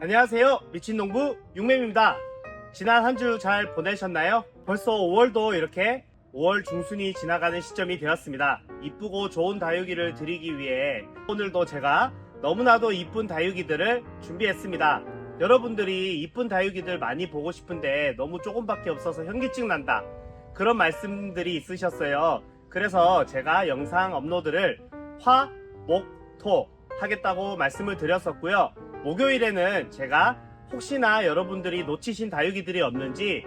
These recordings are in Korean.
안녕하세요. 미친 농부 육mem입니다. 지난 한 주 잘 보내셨나요? 벌써 5월도 이렇게 5월 중순이 지나가는 시점이 되었습니다. 이쁘고 좋은 다육이를 드리기 위해 오늘도 제가 너무나도 이쁜 다육이들을 준비했습니다. 여러분들이 이쁜 다육이들 많이 보고 싶은데 너무 조금밖에 없어서 현기증 난다. 그런 말씀들이 있으셨어요. 그래서 제가 영상 업로드를 화, 목, 토 하겠다고 말씀을 드렸었고요. 목요일에는 제가 혹시나 여러분들이 놓치신 다육이들이 없는지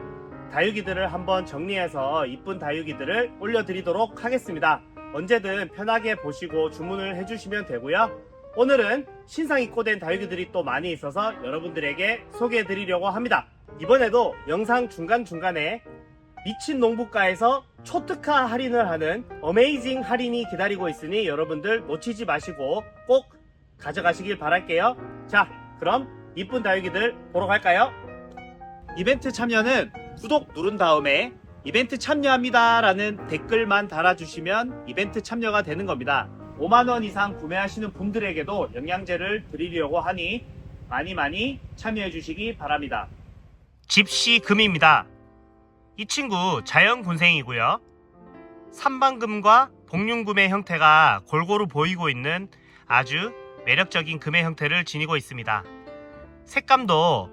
다육이들을 한번 정리해서 이쁜 다육이들을 올려드리도록 하겠습니다. 언제든 편하게 보시고 주문을 해주시면 되고요. 오늘은 신상 입고된 다육이들이 또 많이 있어서 여러분들에게 소개해드리려고 합니다. 이번에도 영상 중간중간에 미친 농부가에서 초특화 할인을 하는 어메이징 할인이 기다리고 있으니 여러분들 놓치지 마시고 꼭 가져가시길 바랄게요. 자, 그럼 이쁜 다육이들 보러 갈까요? 이벤트 참여는 구독 누른 다음에 이벤트 참여합니다 라는 댓글만 달아주시면 이벤트 참여가 되는 겁니다. 5만원 이상 구매하시는 분들에게도 영양제를 드리려고 하니 많이 많이 참여해 주시기 바랍니다. 집시금입니다. 이 친구 자연군생이고요. 삼방금과 복륜금의 형태가 골고루 보이고 있는 아주 매력적인 금의 형태를 지니고 있습니다. 색감도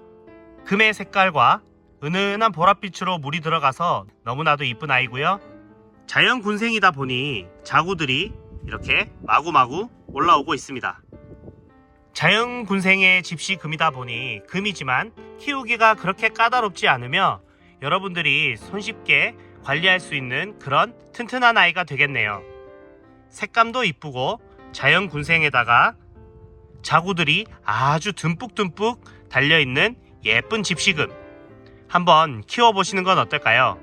금의 색깔과 은은한 보랏빛으로 물이 들어가서 너무나도 이쁜 아이고요. 자연 군생이다 보니 자구들이 이렇게 마구마구 올라오고 있습니다. 자연 군생의 집시 금이다 보니 금이지만 키우기가 그렇게 까다롭지 않으며 여러분들이 손쉽게 관리할 수 있는 그런 튼튼한 아이가 되겠네요. 색감도 이쁘고 자연 군생에다가 자구들이 아주 듬뿍듬뿍 달려있는 예쁜 집시금 한번 키워보시는 건 어떨까요?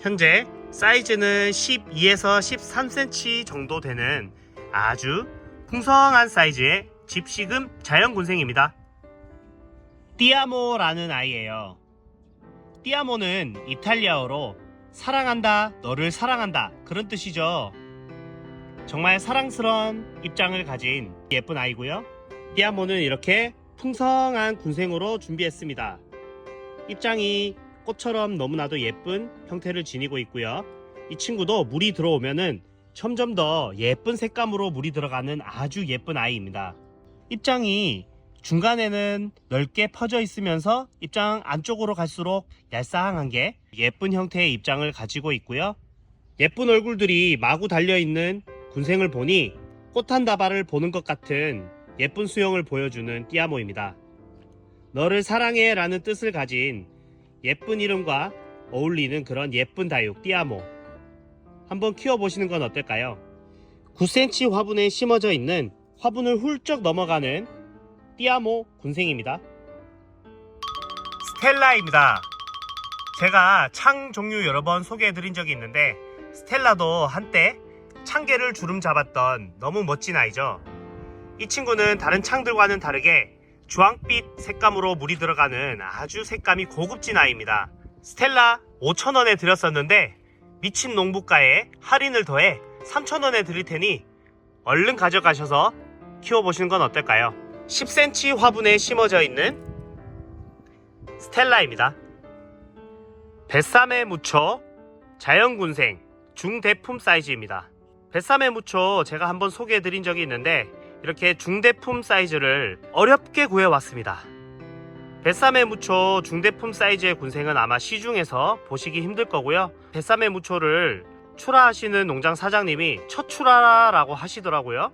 현재 사이즈는 12에서 13cm 정도 되는 아주 풍성한 사이즈의 집시금 자연군생입니다. 띠아모라는 아이예요. 띠아모는 이탈리아어로 사랑한다, 너를 사랑한다 그런 뜻이죠. 정말 사랑스러운 입장을 가진 예쁜 아이고요. 띠아모는 이렇게 풍성한 군생으로 준비했습니다. 입장이 꽃처럼 너무나도 예쁜 형태를 지니고 있고요. 이 친구도 물이 들어오면은 점점 더 예쁜 색감으로 물이 들어가는 아주 예쁜 아이입니다. 입장이 중간에는 넓게 퍼져 있으면서 입장 안쪽으로 갈수록 얄쌍한 게 예쁜 형태의 입장을 가지고 있고요. 예쁜 얼굴들이 마구 달려 있는 군생을 보니 꽃 한 다발을 보는 것 같은 예쁜 수영을 보여주는 띠아모입니다. 너를 사랑해 라는 뜻을 가진 예쁜 이름과 어울리는 그런 예쁜 다육 띠아모 한번 키워보시는 건 어떨까요? 9cm 화분에 심어져 있는 화분을 훌쩍 넘어가는 띠아모 군생입니다. 스텔라입니다. 제가 창 종류 여러 번 소개해드린 적이 있는데 스텔라도 한때 창계를 주름 잡았던 너무 멋진 아이죠. 이 친구는 다른 창들과는 다르게 주황빛 색감으로 물이 들어가는 아주 색감이 고급진 아이입니다. 스텔라 5,000원에 드렸었는데 미친 농부가에 할인을 더해 3,000원에 드릴 테니 얼른 가져가셔서 키워보시는 건 어떨까요? 10cm 화분에 심어져 있는 스텔라입니다. 뱃삼에 묻혀 자연군생 중대품 사이즈입니다. 뱃삼에 묻혀 제가 한번 소개해드린 적이 있는데 이렇게 중대품 사이즈를 어렵게 구해왔습니다. 뱃삼에 무초 중대품 사이즈의 군생은 아마 시중에서 보시기 힘들 거고요. 뱃삼에 무초를 출하하시는 농장 사장님이 첫 출하라고 하시더라고요.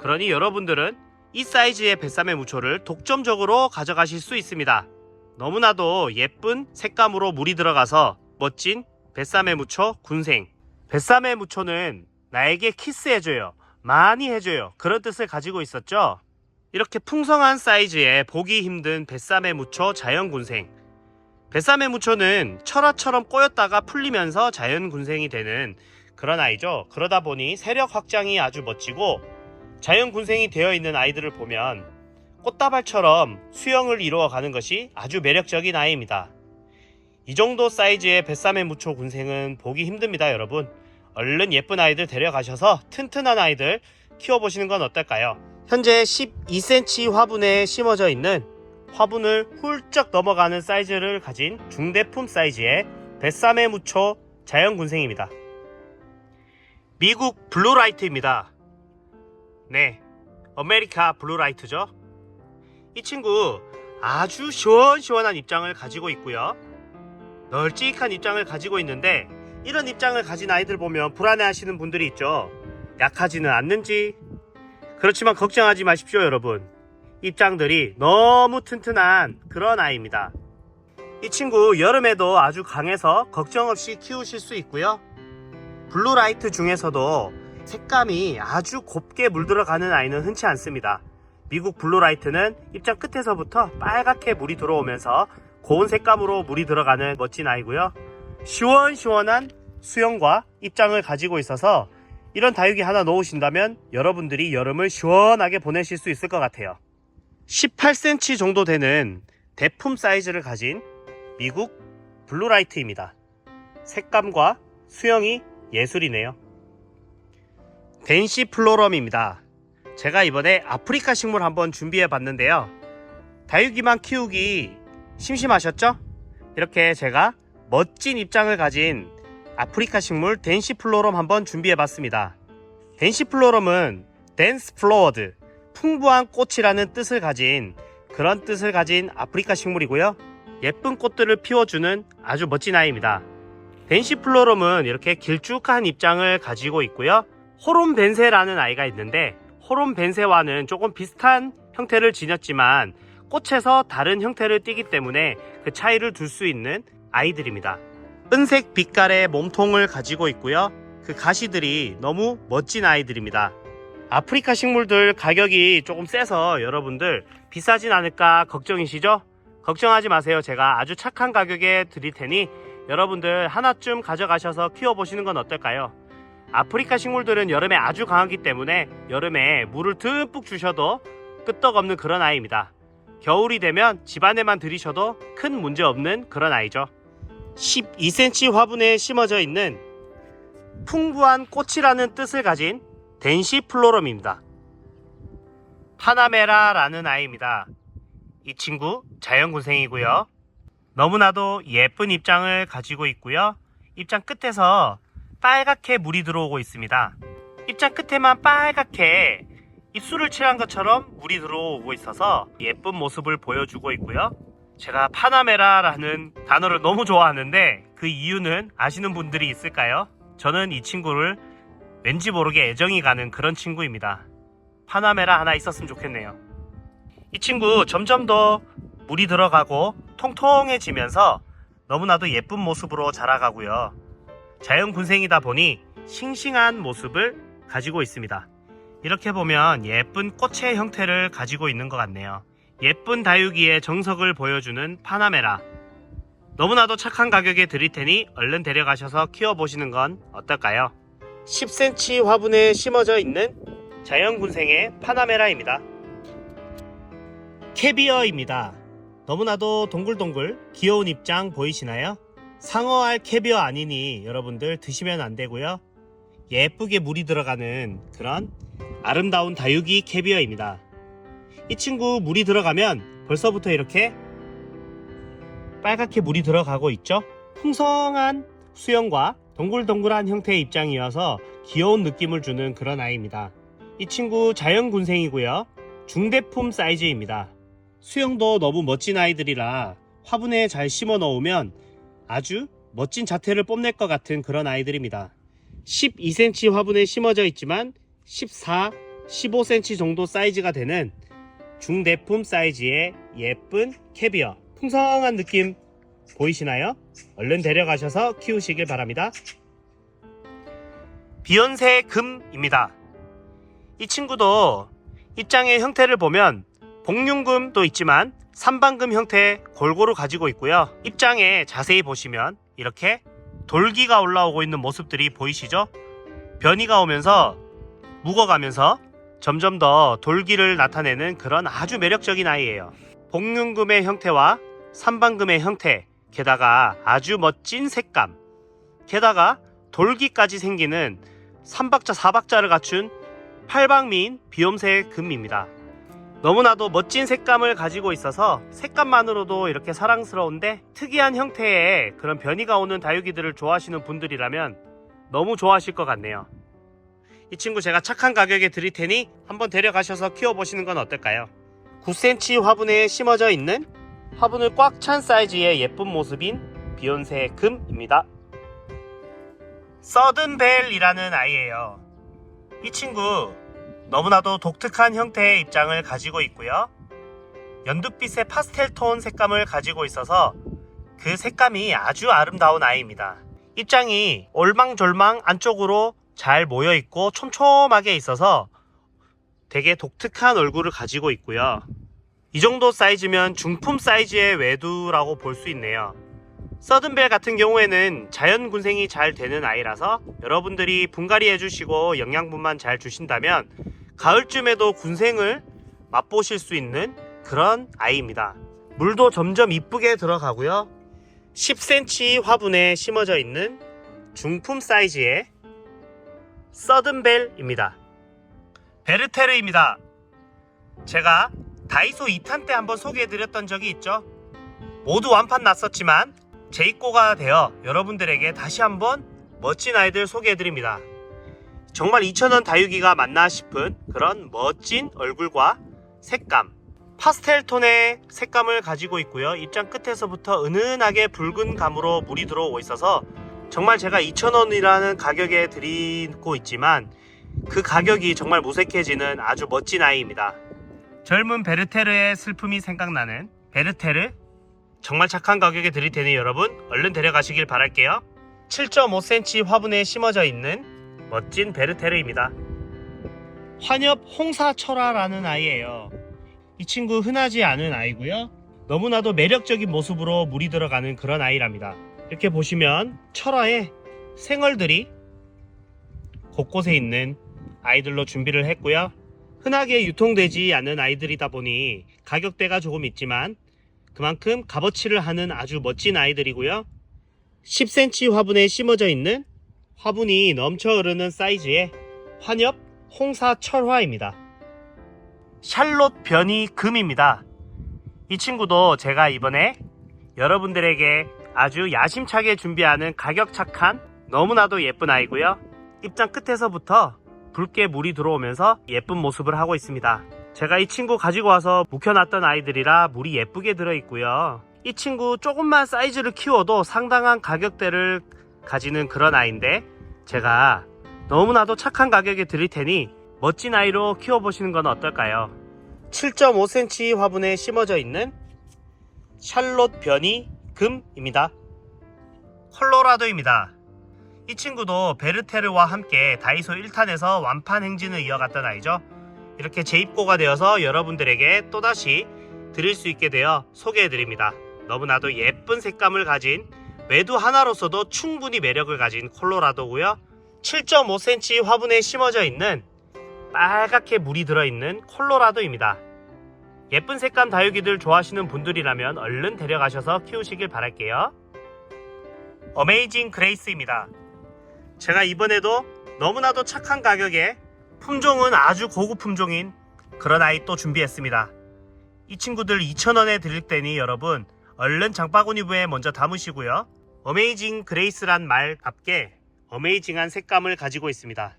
그러니 여러분들은 이 사이즈의 뱃삼에 무초를 독점적으로 가져가실 수 있습니다. 너무나도 예쁜 색감으로 물이 들어가서 멋진 뱃삼에 무초 군생. 뱃삼에 무초는 나에게 키스해줘요. 많이 해줘요. 그런 뜻을 가지고 있었죠. 이렇게 풍성한 사이즈에 보기 힘든 뱃삼에 묻혀 자연군생. 뱃삼에 묻혀는 철화처럼 꼬였다가 풀리면서 자연군생이 되는 그런 아이죠. 그러다 보니 세력 확장이 아주 멋지고 자연군생이 되어 있는 아이들을 보면 꽃다발처럼 수영을 이루어가는 것이 아주 매력적인 아이입니다. 이 정도 사이즈의 뱃삼에 묻혀 군생은 보기 힘듭니다, 여러분. 얼른 예쁜 아이들 데려가셔서 튼튼한 아이들 키워보시는 건 어떨까요? 현재 12cm 화분에 심어져 있는 화분을 훌쩍 넘어가는 사이즈를 가진 중대품 사이즈의 뱃삼에 묻혀 자연군생입니다. 미국 블루라이트입니다. 네, 아메리카 블루라이트죠. 이 친구 아주 시원시원한 입장을 가지고 있고요. 널찍한 입장을 가지고 있는데 이런 입장을 가진 아이들 보면 불안해하시는 분들이 있죠. 약하지는 않는지. 그렇지만 걱정하지 마십시오, 여러분. 입장들이 너무 튼튼한 그런 아이입니다. 이 친구 여름에도 아주 강해서 걱정 없이 키우실 수 있고요. 블루라이트 중에서도 색감이 아주 곱게 물들어가는 아이는 흔치 않습니다. 미국 블루라이트는 입장 끝에서부터 빨갛게 물이 들어오면서 고운 색감으로 물이 들어가는 멋진 아이고요. 시원시원한 수영과 입장을 가지고 있어서 이런 다육이 하나 놓으신다면 여러분들이 여름을 시원하게 보내실 수 있을 것 같아요. 18cm 정도 되는 대품 사이즈를 가진 미국 블루라이트입니다. 색감과 수영이 예술이네요. 덴시 플로럼입니다. 제가 이번에 아프리카 식물 한번 준비해 봤는데요. 다육이만 키우기 심심하셨죠? 이렇게 제가 멋진 입장을 가진 아프리카 식물 덴시플로럼 한번 준비해 봤습니다. 덴시플로럼은 댄스 플로워드, 풍부한 꽃이라는 뜻을 가진 그런 뜻을 가진 아프리카 식물이고요. 예쁜 꽃들을 피워주는 아주 멋진 아이입니다. 덴시플로럼은 이렇게 길쭉한 입장을 가지고 있고요. 호롬벤세라는 아이가 있는데 호롬벤세와는 조금 비슷한 형태를 지녔지만 꽃에서 다른 형태를 띠기 때문에 그 차이를 둘 수 있는 아이들입니다. 은색 빛깔의 몸통을 가지고 있고요. 그 가시들이 너무 멋진 아이들입니다. 아프리카 식물들 가격이 조금 세서 여러분들 비싸진 않을까 걱정이시죠? 걱정하지 마세요. 제가 아주 착한 가격에 드릴 테니 여러분들 하나쯤 가져가셔서 키워보시는 건 어떨까요? 아프리카 식물들은 여름에 아주 강하기 때문에 여름에 물을 듬뿍 주셔도 끄떡없는 그런 아이입니다. 겨울이 되면 집안에만 들이셔도 큰 문제 없는 그런 아이죠. 12cm 화분에 심어져 있는 풍부한 꽃이라는 뜻을 가진 덴시 플로럼입니다. 파나메라라는 아이입니다. 이 친구 자연군생이고요. 너무나도 예쁜 입장을 가지고 있고요. 입장 끝에서 빨갛게 물이 들어오고 있습니다. 입장 끝에만 빨갛게 입술을 칠한 것처럼 물이 들어오고 있어서 예쁜 모습을 보여주고 있고요. 제가 파나메라라는 단어를 너무 좋아하는데 그 이유는 아시는 분들이 있을까요? 저는 이 친구를 왠지 모르게 애정이 가는 그런 친구입니다. 파나메라 하나 있었으면 좋겠네요. 이 친구 점점 더 물이 들어가고 통통해지면서 너무나도 예쁜 모습으로 자라가고요. 자연 군생이다 보니 싱싱한 모습을 가지고 있습니다. 이렇게 보면 예쁜 꽃의 형태를 가지고 있는 것 같네요. 예쁜 다육이의 정석을 보여주는 파나메라. 너무나도 착한 가격에 드릴 테니 얼른 데려가셔서 키워보시는 건 어떨까요? 10cm 화분에 심어져 있는 자연군생의 파나메라입니다. 캐비어입니다. 너무나도 동글동글 귀여운 입장 보이시나요? 상어알 캐비어 아니니 여러분들 드시면 안 되고요. 예쁘게 물이 들어가는 그런 아름다운 다육이 캐비어입니다. 이 친구 물이 들어가면 벌써부터 이렇게 빨갛게 물이 들어가고 있죠. 풍성한 수영과 동글동글한 형태의 입장이어서 귀여운 느낌을 주는 그런 아이입니다. 이 친구 자연군생이고요. 중대품 사이즈입니다. 수영도 너무 멋진 아이들이라 화분에 잘 심어 넣으면 아주 멋진 자태를 뽐낼 것 같은 그런 아이들입니다. 12cm 화분에 심어져 있지만 14, 15cm 정도 사이즈가 되는 중대품 사이즈의 예쁜 캐비어 풍성한 느낌 보이시나요? 얼른 데려가셔서 키우시길 바랍니다. 비연세 금입니다. 이 친구도 입장의 형태를 보면 복륜금도 있지만 삼방금 형태 골고루 가지고 있고요. 입장에 자세히 보시면 이렇게 돌기가 올라오고 있는 모습들이 보이시죠? 변이가 오면서 묵어가면서 점점 더 돌기를 나타내는 그런 아주 매력적인 아이예요. 복륜금의 형태와 삼방금의 형태, 게다가 아주 멋진 색감, 게다가 돌기까지 생기는 삼박자 사박자를 갖춘 팔방미인 비염새 금입니다. 너무나도 멋진 색감을 가지고 있어서 색감만으로도 이렇게 사랑스러운데 특이한 형태의 그런 변이가 오는 다육이들을 좋아하시는 분들이라면 너무 좋아하실 것 같네요. 이 친구 제가 착한 가격에 드릴 테니 한번 데려가셔서 키워보시는 건 어떨까요? 9cm 화분에 심어져 있는 화분을 꽉 찬 사이즈의 예쁜 모습인 비욘세 금입니다. 서든벨이라는 아이예요. 이 친구 너무나도 독특한 형태의 입장을 가지고 있고요. 연두빛의 파스텔 톤 색감을 가지고 있어서 그 색감이 아주 아름다운 아이입니다. 입장이 올망졸망 안쪽으로 잘 모여 있고 촘촘하게 있어서 되게 독특한 얼굴을 가지고 있고요. 이 정도 사이즈면 중품 사이즈의 외두라고 볼 수 있네요. 서든벨 같은 경우에는 자연 군생이 잘 되는 아이라서 여러분들이 분갈이 해주시고 영양분만 잘 주신다면 가을쯤에도 군생을 맛보실 수 있는 그런 아이입니다. 물도 점점 이쁘게 들어가고요. 10cm 화분에 심어져 있는 중품 사이즈의 서든벨입니다. 베르테르입니다. 제가 다이소 2탄 때 한번 소개해드렸던 적이 있죠. 모두 완판 났었지만 재입고가 되어 여러분들에게 다시 한번 멋진 아이들 소개해드립니다. 정말 2,000원 다육이가 맞나 싶은 그런 멋진 얼굴과 색감, 파스텔 톤의 색감을 가지고 있고요. 입장 끝에서부터 은은하게 붉은 감으로 물이 들어오고 있어서 정말 제가 2,000원이라는 가격에 드리고 있지만 그 가격이 정말 무색해지는 아주 멋진 아이입니다. 젊은 베르테르의 슬픔이 생각나는 베르테르 정말 착한 가격에 드릴 테니 여러분 얼른 데려가시길 바랄게요. 7.5cm 화분에 심어져 있는 멋진 베르테르입니다. 환엽 홍사철화라는 아이예요. 이 친구 흔하지 않은 아이고요. 너무나도 매력적인 모습으로 물이 들어가는 그런 아이랍니다. 이렇게 보시면 철화에 생얼들이 곳곳에 있는 아이들로 준비를 했고요. 흔하게 유통되지 않는 아이들이다 보니 가격대가 조금 있지만 그만큼 값어치를 하는 아주 멋진 아이들이고요. 10cm 화분에 심어져 있는 화분이 넘쳐 흐르는 사이즈의 환엽 홍사 철화입니다. 샬롯 변이 금입니다. 이 친구도 제가 이번에 여러분들에게 아주 야심차게 준비하는 가격 착한 너무나도 예쁜 아이고요. 입장 끝에서부터 붉게 물이 들어오면서 예쁜 모습을 하고 있습니다. 제가 이 친구 가지고 와서 묵혀놨던 아이들이라 물이 예쁘게 들어있고요. 이 친구 조금만 사이즈를 키워도 상당한 가격대를 가지는 그런 아이인데 제가 너무나도 착한 가격에 드릴 테니 멋진 아이로 키워보시는 건 어떨까요? 7.5cm 화분에 심어져 있는 샬롯 변이 금입니다. 콜로라도입니다. 이 친구도 베르테르와 함께 다이소 1탄에서 완판 행진을 이어갔던 아이죠. 이렇게 재입고가 되어서 여러분들에게 또다시 드릴 수 있게 되어 소개해드립니다. 너무나도 예쁜 색감을 가진 외두 하나로서도 충분히 매력을 가진 콜로라도고요. 7.5cm 화분에 심어져 있는 빨갛게 물이 들어있는 콜로라도입니다. 예쁜 색감 다육이들 좋아하시는 분들이라면 얼른 데려가셔서 키우시길 바랄게요. 어메이징 그레이스입니다. 제가 이번에도 너무나도 착한 가격에 품종은 아주 고급 품종인 그런 아이 또 준비했습니다. 이 친구들 2,000원에 드릴 때니 여러분 얼른 장바구니부에 먼저 담으시고요. 어메이징 그레이스란 말답게 어메이징한 색감을 가지고 있습니다.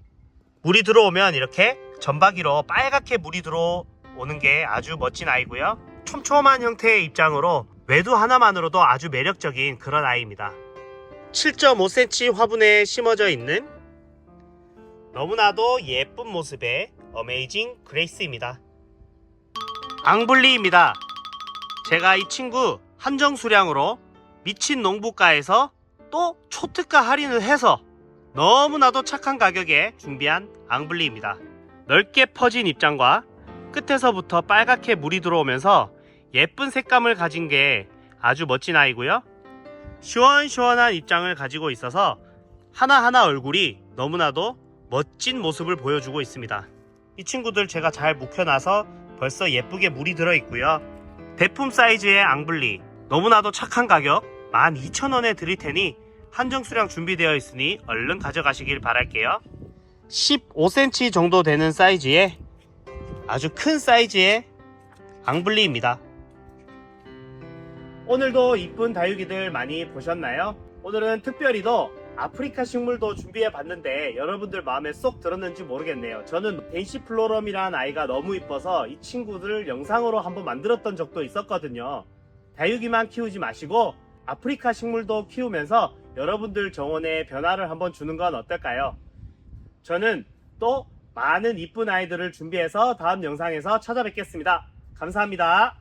물이 들어오면 이렇게 전박이로 빨갛게 물이 들어 오는 게 아주 멋진 아이고요. 촘촘한 형태의 입장으로 외두 하나만으로도 아주 매력적인 그런 아이입니다. 7.5cm 화분에 심어져 있는 너무나도 예쁜 모습의 어메이징 그레이스입니다. 앙블리입니다. 제가 이 친구 한정 수량으로 미친 농부가에서 또 초특가 할인을 해서 너무나도 착한 가격에 준비한 앙블리입니다. 넓게 퍼진 입장과 끝에서부터 빨갛게 물이 들어오면서 예쁜 색감을 가진 게 아주 멋진 아이고요. 시원시원한 입장을 가지고 있어서 하나하나 얼굴이 너무나도 멋진 모습을 보여주고 있습니다. 이 친구들 제가 잘 묵혀놔서 벌써 예쁘게 물이 들어있고요. 대품 사이즈의 앙블리 너무나도 착한 가격 12,000원에 드릴 테니 한정 수량 준비되어 있으니 얼른 가져가시길 바랄게요. 15cm 정도 되는 사이즈의 아주 큰 사이즈의 앙블리입니다. 오늘도 이쁜 다육이들 많이 보셨나요? 오늘은 특별히도 아프리카 식물도 준비해 봤는데 여러분들 마음에 쏙 들었는지 모르겠네요. 저는 덴시플로럼이라는 아이가 너무 이뻐서 이 친구들을 영상으로 한번 만들었던 적도 있었거든요. 다육이만 키우지 마시고 아프리카 식물도 키우면서 여러분들 정원에 변화를 한번 주는 건 어떨까요? 저는 또 많은 이쁜 아이들을 준비해서 다음 영상에서 찾아뵙겠습니다. 감사합니다.